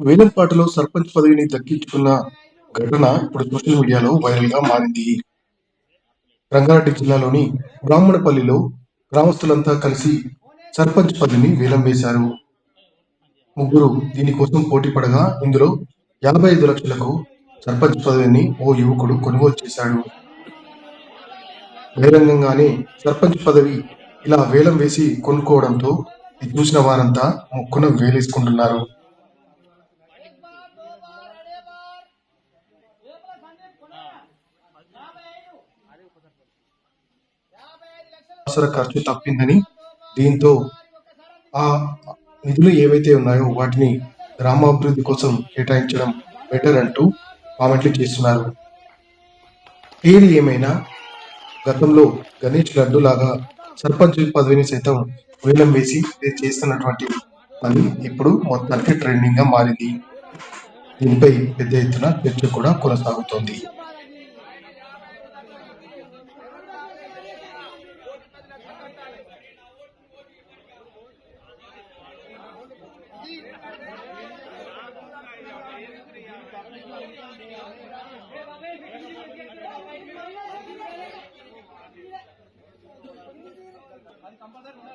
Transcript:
వేలంపాటలో సర్పంచ్ పదవిని దక్కించుకున్న ఘటన ఇప్పుడు సోషల్ మీడియాలో వైరల్గా మారింది. రంగారెడ్డి జిల్లాలోని బ్రాహ్మణపల్లిలో గ్రామస్తులంతా కలిసి సర్పంచ్ పదవిని వేలం వేశారు. ముగ్గురు దీనికోసం పోటీ పడగా ఇందులో యాభై ఐదు లక్షలకు సర్పంచ్ పదవిని ఓ యువకుడు కొనుగోలు చేశాడు. బహిరంగంగానే సర్పంచ్ పదవి ఇలా వేలం వేసి కొనుక్కోవడంతో చూసిన వారంతా మొక్కును వేలేసుకుంటున్నారు. అవసర ఖర్చు తప్పిందని దీంతో ఆ నిధులు ఏవైతే ఉన్నాయో వాటిని గ్రామాభివృద్ధి కోసం కేటాయించడం బెటర్ అంటూ కామెంట్లు చేస్తున్నారు. ఏది ఏమైనా గతంలో గణేష్ లడ్డు లాగా సర్పంచ్ పదవిని సైతం వేలం వేసి ఇది చేస్తున్నటువంటి పని ఇప్పుడు మొత్తానికి ట్రెండింగ్గా మారింది. దీనిపై పెద్ద ఎత్తున చర్చ కూడా కొనసాగుతోంది. కంపల్సరీ